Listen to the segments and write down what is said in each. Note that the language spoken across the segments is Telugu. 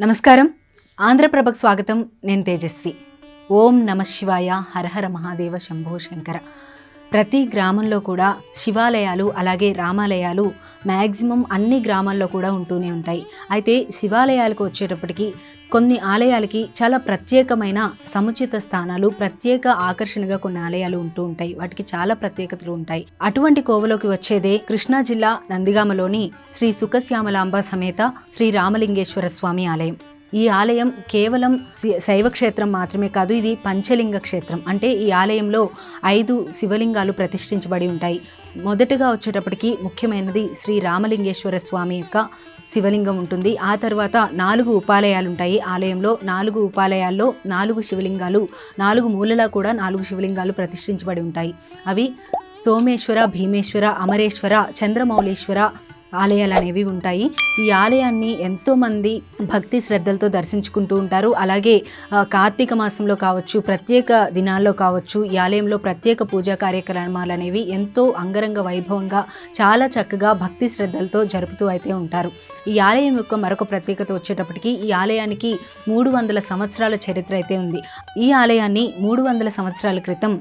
నమస్కారం. ఆంధ్రప్రభకు స్వాగతం. నేను తేజస్వి. ఓం నమ శివాయ. హరహర మహాదేవ శంభో శంకర. ప్రతి గ్రామంలో కూడా శివాలయాలు అలాగే రామాలయాలు మ్యాక్సిమం అన్ని గ్రామాల్లో కూడా ఉంటూనే ఉంటాయి. అయితే శివాలయాలకు వచ్చేటప్పటికి కొన్ని ఆలయాలకి చాలా ప్రత్యేకమైన సముచిత స్థానాలు ప్రత్యేక ఆకర్షణగా కొన్ని ఆలయాలు ఉంటూ ఉంటాయి. వాటికి చాలా ప్రత్యేకతలు ఉంటాయి. అటువంటి కోవలోకి వచ్చేదే కృష్ణా జిల్లా నందిగామలోని శ్రీ సుఖశ్యామలాంబ సమేత శ్రీ రామలింగేశ్వర స్వామి ఆలయం. ఈ ఆలయం కేవలం శి- శైవ క్షేత్రం మాత్రమే కాదు ఇది పంచలింగ క్షేత్రం. అంటే ఈ ఆలయంలో ఐదు శివలింగాలు ప్రతిష్ఠించబడి ఉంటాయి. మొదటగా వచ్చేటప్పటికి ముఖ్యమైనది శ్రీ రామలింగేశ్వర స్వామి యొక్క శివలింగం ఉంటుంది. ఆ తర్వాత నాలుగు ఉపాలయాలు ఉంటాయి ఆలయంలో నాలుగు ఉపాలయాల్లో నాలుగు శివలింగాలు నాలుగు మూలలా కూడా నాలుగు శివలింగాలు ప్రతిష్ఠించబడి ఉంటాయి. అవి సోమేశ్వర భీమేశ్వర అమరేశ్వర చంద్రమౌళీశ్వర ఆలయాలు అనేవి ఉంటాయి. ఈ ఆలయాన్ని ఎంతోమంది భక్తి శ్రద్ధలతో దర్శించుకుంటూ ఉంటారు. అలాగే కార్తీక మాసంలో కావచ్చు ప్రత్యేక దినాల్లో కావచ్చు ఈ ఆలయంలో ప్రత్యేక పూజా కార్యక్రమాలు అనేవి ఎంతో అంగరంగ వైభవంగా చాలా చక్కగా భక్తి శ్రద్ధలతో జరుపుతూ అయితే ఉంటారు. ఈ ఆలయం యొక్క మరొక ప్రత్యేకత వచ్చేటప్పటికి ఈ ఆలయానికి మూడు వందల సంవత్సరాల చరిత్ర అయితే ఉంది. ఈ ఆలయాన్ని మూడు వందల సంవత్సరాల క్రితం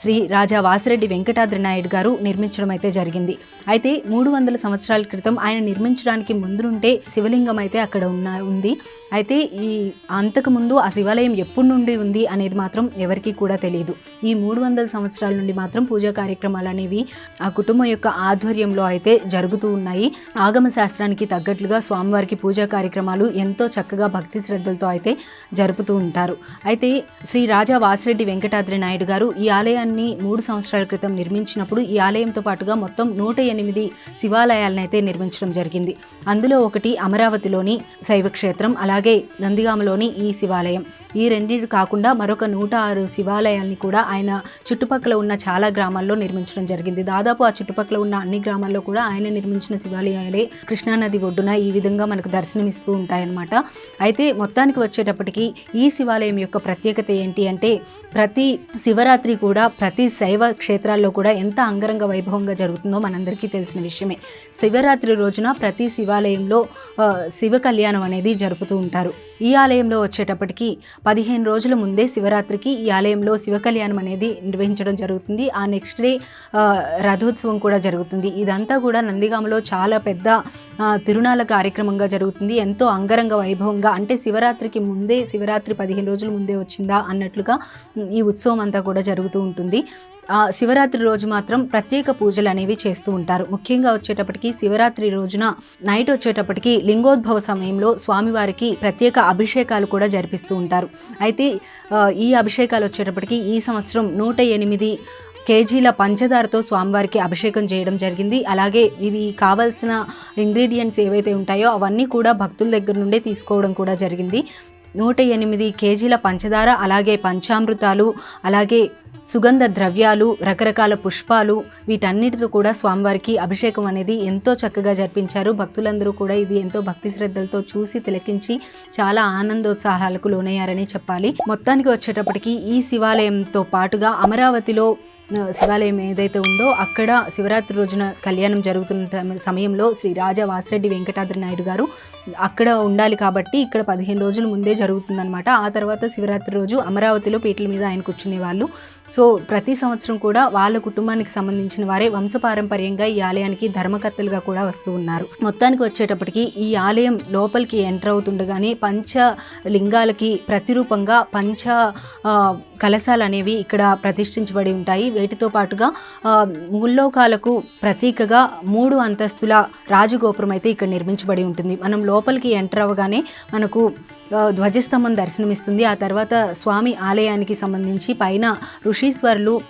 శ్రీ రాజా వాసిరెడ్డి వెంకటాద్రి నాయుడు గారు నిర్మించడం అయితే జరిగింది. అయితే మూడు వందల సంవత్సరాల క్రితం ఆయన నిర్మించడానికి ముందుంటే శివలింగం అయితే అక్కడ ఉన్న ఉంది. అయితే ఈ అంతకుముందు ఆ శివాలయం ఎప్పటి నుండి ఉంది అనేది మాత్రం ఎవరికీ కూడా తెలియదు ఈ మూడు వందల సంవత్సరాల నుండి మాత్రం పూజా కార్యక్రమాలు అనేవి ఆ కుటుంబం యొక్క ఆధ్వర్యంలో అయితే జరుగుతూ ఉన్నాయి. ఆగమ శాస్త్రానికి తగ్గట్లుగా స్వామివారికి పూజా కార్యక్రమాలు ఎంతో చక్కగా భక్తి శ్రద్ధలతో అయితే జరుపుతూ ఉంటారు. అయితే శ్రీ రాజా వాసిరెడ్డి వెంకటాద్రి నాయుడు గారు ఈ ఆలయాన్ని మూడు సంవత్సరాల క్రితం నిర్మించినప్పుడు ఈ ఆలయంతో పాటుగా మొత్తం నూట ఎనిమిది శివాలయాలను అయితే నిర్మించడం జరిగింది. అందులో ఒకటి అమరావతిలోని శైవ క్షేత్రం అలాగే నందిగామలోని ఈ శివాలయం. ఈ రెండింటి కాకుండా మరొక నూట ఆరు శివాలయాల్ని కూడా ఆయన చుట్టుపక్కల ఉన్న చాలా గ్రామాల్లో నిర్మించడం జరిగింది. దాదాపు ఆ చుట్టుపక్కల ఉన్న అన్ని గ్రామాల్లో కూడా ఆయన నిర్మించిన శివాలయాలే కృష్ణానది ఒడ్డున ఈ విధంగా మనకు దర్శనమిస్తూ ఉంటాయన్నమాట. అయితే మొత్తానికి వచ్చేటప్పటికి ఈ శివాలయం యొక్క ప్రత్యేకత ఏంటి అంటే ప్రతి శివరాత్రి కూడా ప్రతి శైవ క్షేత్రాల్లో కూడా ఎంత అంగరంగ వైభవంగా జరుగుతుందో మనందరికీ తెలిసిన విషయమే. శివరాత్రి రోజున ప్రతి శివాలయంలో శివ కళ్యాణం అనేది జరుపుతూ ఉంటారు. ఈ ఆలయంలో వచ్చేటప్పటికి పదిహేను రోజుల ముందే శివరాత్రికి ఈ ఆలయంలో శివ కళ్యాణం అనేది నిర్వహించడం జరుగుతుంది. ఆ నెక్స్ట్ డే రథోత్సవం కూడా జరుగుతుంది. ఇదంతా కూడా నందిగామలో చాలా పెద్ద తిరుణాల కార్యక్రమంగా జరుగుతుంది. ఎంతో అంగరంగ వైభవంగా అంటే శివరాత్రికి ముందే శివరాత్రి పదిహేను రోజుల ముందే వచ్చిందా అన్నట్లుగా ఈ ఉత్సవం అంతా కూడా జరుగుతూ ఉంటుంది. ఆ శివరాత్రి రోజు మాత్రం ప్రత్యేక పూజలు అనేవి చేస్తూ ఉంటారు. ముఖ్యంగా వచ్చేటప్పటికి శివరాత్రి రోజున నైట్ వచ్చేటప్పటికి లింగోద్భవ సమయంలో స్వామివారికి ప్రత్యేక అభిషేకాలు కూడా జరిపిస్తూ ఉంటారు. అయితే ఈ అభిషేకాలు వచ్చేటప్పటికి ఈ సంవత్సరం నూట ఎనిమిది కేజీల పంచదారతో స్వామివారికి అభిషేకం చేయడం జరిగింది. అలాగే ఇవి కావలసిన ఇంగ్రీడియంట్స్ ఏవైతే ఉంటాయో అవన్నీ కూడా భక్తుల దగ్గర నుండే తీసుకోవడం కూడా జరిగింది. నూట ఎనిమిది కేజీల పంచదార అలాగే పంచామృతాలు అలాగే సుగంధ ద్రవ్యాలు రకరకాల పుష్పాలు వీటన్నిటితో కూడా స్వామివారికి అభిషేకం అనేది ఎంతో చక్కగా జరిపించారు. భక్తులందరూ కూడా ఇది ఎంతో భక్తి శ్రద్ధలతో చూసి తిలకించి చాలా ఆనందోత్సాహాలకు లోనయ్యారని చెప్పాలి. మొత్తానికి వచ్చేటప్పటికి ఈ శివాలయంతో పాటుగా అమరావతిలో శివాలయం ఏదైతే ఉందో అక్కడ శివరాత్రి రోజున కళ్యాణం జరుగుతున్న సమయంలో శ్రీ రాజా వాసిరెడ్డి వెంకటాద్రి నాయుడు గారు అక్కడ ఉండాలి కాబట్టి ఇక్కడ పదిహేను రోజుల ముందే జరుగుతుందన్నమాట. ఆ తర్వాత శివరాత్రి రోజు అమరావతిలో పీటల మీద ఆయన కూర్చునే వాళ్ళు సో ప్రతి సంవత్సరం కూడా వాళ్ళ కుటుంబానికి సంబంధించిన వారే వంశపారంపర్యంగా ఈ ఆలయానికి ధర్మకర్తలుగా కూడా వస్తూ ఉన్నారు. మొత్తానికి వచ్చేటప్పటికి ఈ ఆలయం లోపలికి ఎంటర్ అవుతుండగానే పంచ లింగాలకి ప్రతిరూపంగా పంచ కలశాలు అనేవి ఇక్కడ ప్రతిష్ఠించబడి ఉంటాయి. వీటితో పాటుగా ముల్లోకాలకు ప్రతీకగా మూడు అంతస్తుల రాజగోపురం అయితే ఇక్కడ నిర్మించబడి ఉంటుంది. మనం లోపలికి ఎంటర్ అవ్వగానే మనకు ధ్వజస్తంభం దర్శనమిస్తుంది. ఆ తర్వాత స్వామి ఆలయానికి సంబంధించి పైన ఋషీశ్వరులు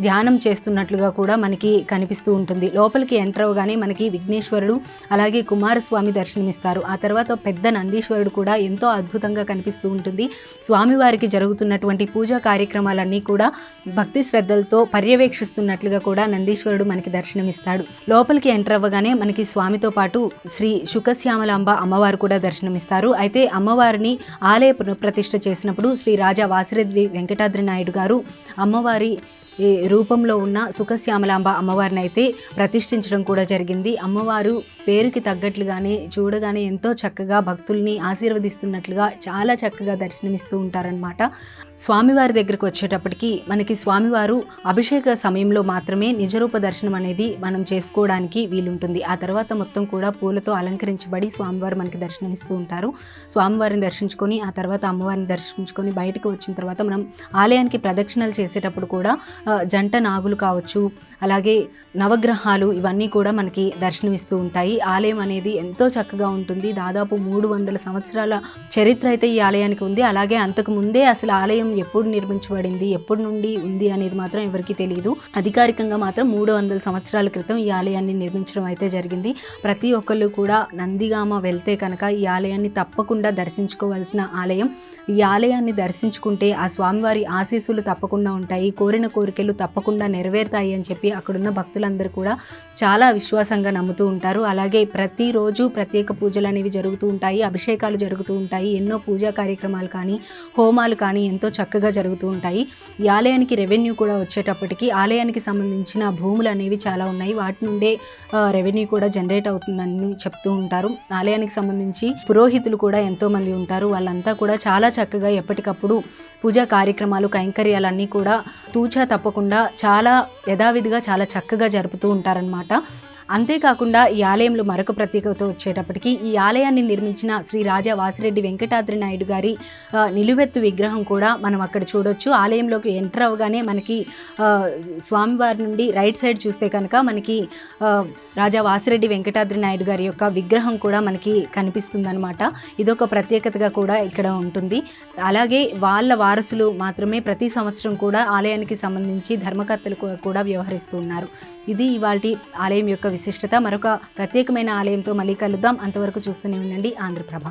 ధ్యానం చేస్తున్నట్లుగా కూడా మనకి కనిపిస్తూ ఉంటుంది. లోపలికి ఎంటర్ అవ్వగానే మనకి విఘ్నేశ్వరుడు అలాగే కుమారస్వామి దర్శనమిస్తారు. ఆ తర్వాత పెద్ద నందీశ్వరుడు కూడా ఎంతో అద్భుతంగా కనిపిస్తూ ఉంటుంది. స్వామివారికి జరుగుతున్నటువంటి పూజా కార్యక్రమాలన్నీ కూడా భక్తి శ్రద్ధలతో పర్యవేక్షిస్తున్నట్లుగా కూడా నందీశ్వరుడు మనకి దర్శనమిస్తాడు. లోపలికి ఎంటర్ అవ్వగానే మనకి స్వామితో పాటు శ్రీ శుకశ్యామలాంబ అమ్మవారు కూడా దర్శనమిస్తారు. అయితే అమ్మవారిని ఆలయ పునఃప్రతిష్ఠ చేసినప్పుడు శ్రీ రాజా వాసిరెడ్డి వెంకటాద్రి నాయుడు గారు అమ్మవారి రూపంలో ఉన్న సుఖశ్యామలాంబ అమ్మవారిని అయితే ప్రతిష్ఠించడం కూడా జరిగింది. అమ్మవారు పేరుకి తగ్గట్లుగానే చూడగానే ఎంతో చక్కగా భక్తుల్ని ఆశీర్వదిస్తున్నట్లుగా చాలా చక్కగా దర్శనమిస్తూ ఉంటారనమాట స్వామివారి దగ్గరకు వచ్చేటప్పటికి మనకి స్వామివారు అభిషేక సమయంలో మాత్రమే నిజరూప దర్శనం అనేది మనం చేసుకోవడానికి వీలుంటుంది. ఆ తర్వాత మొత్తం కూడా పూలతో అలంకరించబడి స్వామివారు మనకి దర్శనమిస్తూ ఉంటారు. స్వామివారిని దర్శించుకొని ఆ తర్వాత అమ్మవారిని దర్శించుకొని బయటకు వచ్చిన తర్వాత మనం ఆలయానికి ప్రదక్షిణలు చేసేటప్పుడు కూడా జంట నాగులు కావచ్చు అలాగే నవగ్రహాలు ఇవన్నీ కూడా మనకి దర్శనమిస్తూ ఉంటాయి. ఆలయం అనేది ఎంతో చక్కగా ఉంటుంది. దాదాపు మూడు వందల సంవత్సరాల చరిత్ర అయితే ఈ ఆలయానికి ఉంది. అలాగే అంతకు ముందే అసలు ఆలయం ఎప్పుడు నిర్మించబడింది ఎప్పటి నుండి ఉంది అనేది మాత్రం ఎవరికీ తెలియదు అధికారికంగా మాత్రం మూడు వందల సంవత్సరాల క్రితం ఈ ఆలయాన్ని నిర్మించడం అయితే జరిగింది. ప్రతి ఒక్కళ్ళు కూడా నందిగామ వెళ్తే కనుక ఈ ఆలయాన్ని తప్పకుండా దర్శించుకోవాల్సిన ఆలయం. ఈ ఆలయాన్ని దర్శించుకుంటే ఆ స్వామివారి ఆశీస్సులు తప్పకుండా ఉంటాయి. కోరిన కోరిక కోరికలు తప్పకుండా నెరవేరుతాయి అని చెప్పి అక్కడున్న భక్తులందరూ కూడా చాలా విశ్వాసంగా నమ్ముతూ ఉంటారు. అలాగే ప్రతిరోజు ప్రత్యేక పూజలు అనేవి జరుగుతూ ఉంటాయి. అభిషేకాలు జరుగుతూ ఉంటాయి. ఎన్నో పూజా కార్యక్రమాలు కానీ హోమాలు కానీ ఎంతో చక్కగా జరుగుతూ ఉంటాయి. ఈ ఆలయానికి రెవెన్యూ కూడా వచ్చేటప్పటికి ఆలయానికి సంబంధించిన భూములు అనేవి చాలా ఉన్నాయి. వాటి నుండే రెవెన్యూ కూడా జనరేట్ అవుతుందని చెప్తూ ఉంటారు. ఆలయానికి సంబంధించి పురోహితులు కూడా ఎంతో మంది ఉంటారు. వాళ్ళంతా కూడా చాలా చక్కగా ఎప్పటికప్పుడు పూజా కార్యక్రమాలు కైంకర్యాలన్నీ కూడా తూచా తప్ప తప్పకుండా చాలా యథావిధిగా చాలా చక్కగా జరుపుతూ ఉంటారనమాట అంతేకాకుండా ఈ ఆలయంలో మరొక ప్రత్యేకత వచ్చేటప్పటికి ఈ ఆలయాన్ని నిర్మించిన శ్రీ రాజా వాసిరెడ్డి వెంకటాద్రి నాయుడు గారి నిలువెత్తు విగ్రహం కూడా మనం అక్కడ చూడొచ్చు. ఆలయంలోకి ఎంటర్ అవగానే మనకి స్వామివారి నుండి రైట్ సైడ్ చూస్తే కనుక మనకి రాజా వాసిరెడ్డి వెంకటాద్రి నాయుడు గారి యొక్క విగ్రహం కూడా మనకి కనిపిస్తుందన్నమాట. ఇదొక ప్రత్యేకతగా కూడా ఇక్కడ ఉంటుంది. అలాగే వాళ్ళ వారసులు మాత్రమే ప్రతి సంవత్సరం కూడా ఆలయానికి సంబంధించి ధర్మకర్తలు కూడా వ్యవహరిస్తూ ఉన్నారు. ఇది ఇవాళ ఆలయం యొక్క విశిష్టత. మరొక ప్రత్యేకమైన ఆలయంతో మళ్ళీ కలుద్దాం. అంతవరకు చూస్తూనే ఉండండి. ఆంధ్రప్రభ.